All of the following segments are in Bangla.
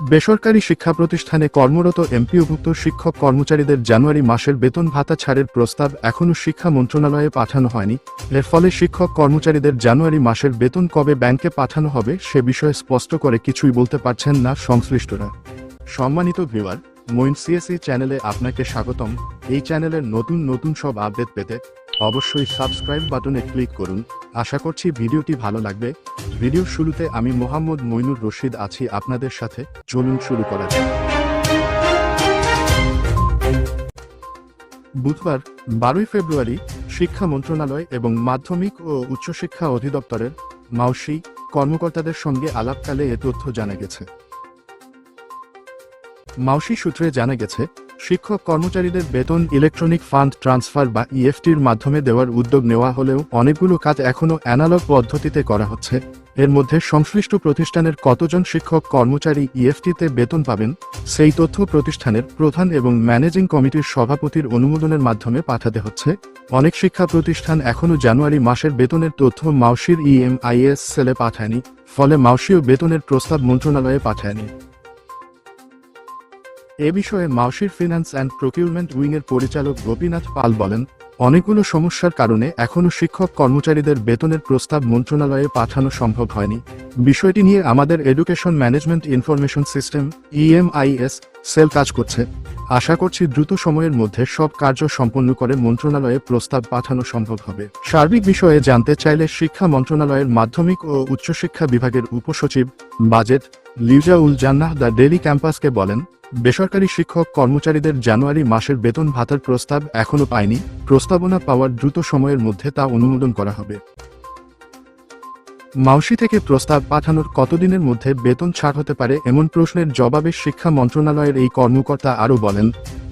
বেসরকারি শিক্ষা প্রতিষ্ঠানে কর্মরত এমপিওভুক্ত শিক্ষক কর্মচারীদের জানুয়ারি মাসের বেতন ভাতা ছাড়ের প্রস্তাব এখনও শিক্ষা মন্ত্রণালয়ে পাঠানো হয়নি। এর ফলে শিক্ষক কর্মচারীদের জানুয়ারি মাসের বেতন কবে ব্যাংকে পাঠানো হবে সে বিষয়ে স্পষ্ট করে কিছুই বলতে পারছেন না সংশ্লিষ্টরা। সম্মানিত ভিউয়ার মইন সিএসি চ্যানেলে আপনাকে স্বাগতম। এই চ্যানেলের নতুন নতুন সব আপডেট পেতে অবশ্যই সাবস্ক্রাইব বাটনে ক্লিক করুন। আশা করছি ভিডিওটি ভালো লাগবে। ভিডিওর শুরুতে আমি মোহাম্মদ মইনুর রশিদ আছি আপনাদের সাথে। চলুন শুরু করা যাক। বুধবার, বারোই ফেব্রুয়ারি, শিক্ষা মন্ত্রণালয় এবং মাধ্যমিক ও উচ্চশিক্ষা অধিদপ্তরের মাউসি কর্মকর্তাদের সঙ্গে আলাপকালে এ তথ্য জানা গেছে। মাউসি সূত্রে জানা গেছে শিক্ষক কর্মচারীদের বেতন ইলেকট্রনিক ফান্ড ট্রান্সফার বা ইএফটির মাধ্যমে দেওয়ার উদ্যোগ নেওয়া হলেও অনেকগুলো কাজ এখনও অ্যানালগ পদ্ধতিতে করা হচ্ছে। এর মধ্যে সংশ্লিষ্ট প্রতিষ্ঠানের কতজন শিক্ষক কর্মচারী ইএফটিতে বেতন পাবেন, সেই তথ্য প্রতিষ্ঠানের প্রধান এবং ম্যানেজিং কমিটির সভাপতির অনুমোদনের মাধ্যমে পাঠাতে হচ্ছে। অনেক শিক্ষা প্রতিষ্ঠান এখনও জানুয়ারি মাসের বেতনের তথ্য মাউসির ইএমআইএস সেলে পাঠায়নি, ফলে মাউসিও বেতনের প্রস্তাব মন্ত্রণালয়ে পাঠায়নি। এ বিষয়ে মাউসির ফিনান্স অ্যান্ড প্রকিউরমেন্ট উইংয়ের পরিচালক গোপীনাথ পাল বলেন, অনেকগুলো সমস্যার কারণে এখনও শিক্ষক কর্মচারীদের বেতনের প্রস্তাব মন্ত্রণালয়ে পাঠানো সম্ভব হয়নি। বিষয়টি নিয়ে আমাদের education management information system EMIS cell কাজ করছে। আশা করছি দ্রুত সময়ের মধ্যে সব কার্য সম্পন্ন করে মন্ত্রণালয়ে প্রস্তাব পাঠানো সম্ভব হবে। সার্বিক বিষয়ে জানতে চাইলে শিক্ষা মন্ত্রণালয়ের মাধ্যমিক ও উচ্চশিক্ষা বিভাগের উপসচিব budget লিউজা ul Jannah the daily ক্যাম্পাসকে বলেন, বেসরকারি শিক্ষক কর্মচারীদের জানুয়ারি মাসের বেতন ভাতার প্রস্তাব এখনও পায়নি। প্রস্তাবনা পাওয়ার দ্রুত সময়ের মধ্যে তা অনুমোদন করা হবে। মাউসি থেকে প্রস্তাব পাঠানোর কতদিনের মধ্যে বেতন ছাড় হতে পারে এমন প্রশ্নের জবাবে শিক্ষা মন্ত্রণালয়ের এই কর্মকর্তা আরও বলেন,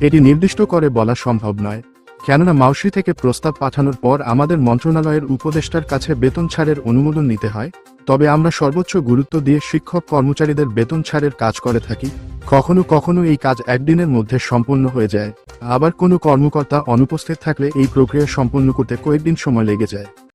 এটি নির্দিষ্ট করে বলা সম্ভব নয়। কেননা মাউসি থেকে প্রস্তাব পাঠানোর পর আমাদের মন্ত্রণালয়ের উপদেষ্টার কাছে বেতন ছাড়ের অনুমোদন নিতে হয়। তবে আমরা সর্বোচ্চ গুরুত্ব দিয়ে শিক্ষক কর্মচারীদের বেতন ছাড়ের কাজ করে থাকি। কখনো কখনো এই কাজ একদিনের মধ্যে সম্পন্ন হয়ে যায়। আবার কোনো কর্মকর্তা অনুপস্থিত থাকলে এই প্রক্রিয়া সম্পন্ন করতে কয়েকদিন সময় লেগে যায়।